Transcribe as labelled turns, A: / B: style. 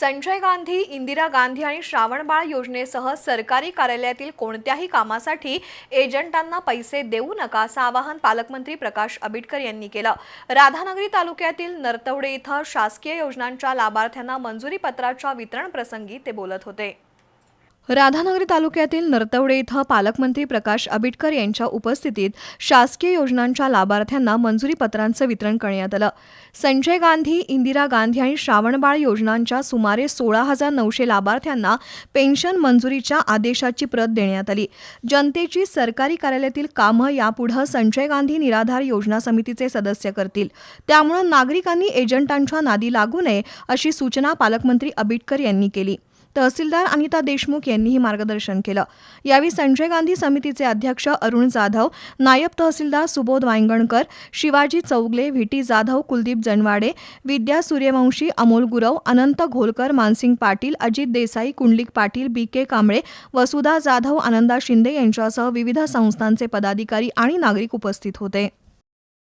A: संजय गांधी इंदिरा गांधी आणि श्रावणबाळ योजनेसह सरकारी कार्यालयातील कोणत्याही कामासाठी एजंटांना पैसे देऊ नका असं आवाहन पालकमंत्री प्रकाश आंबेडकर यांनी केलं. राधानगरी तालुक्यातील नरतवडे इथं शासकीय योजनांच्या लाभार्थ्यांना मंजुरी पत्राच्या वितरण प्रसंगी ते बोलत होते. राधानगरी तालुक्यातील नरतवडे इथं पालकमंत्री प्रकाश आबिटकर यांच्या उपस्थितीत शासकीय योजनांच्या लाभार्थ्यांना मंजुरीपत्रांचं वितरण करण्यात आलं. संजय गांधी इंदिरा गांधी आणि श्रावणबाळ योजनांच्या सुमारे सोळा हजार नऊशे लाभार्थ्यांना पेन्शन मंजुरीच्या आदेशाची प्रत देण्यात आली. जनतेची सरकारी कार्यालयातील कामं यापुढं संजय गांधी निराधार योजना समितीचे सदस्य करतील. त्यामुळं नागरिकांनी एजंटांच्या नादी लागू नये अशी सूचना पालकमंत्री आबिटकर यांनी केली. तहसीलदार अनिता देशमुख यांनीही मार्गदर्शन केलं. यावेळी संजय गांधी समितीचे अध्यक्ष अरुण जाधव नायब तहसीलदार सुबोध वांगणकर शिवाजी चौगले व्हीटी जाधव कुलदीप जनवाडे विद्या सूर्यवंशी अमोल गुरव अनंत घोलकर मानसिंग पाटील अजित देसाई कुंडलिक पाटील बी. के. कांबळे वसुधा जाधव आनंदा शिंदे यांच्यासह विविध संस्थांचे पदाधिकारी आणि नागरिक उपस्थित होते.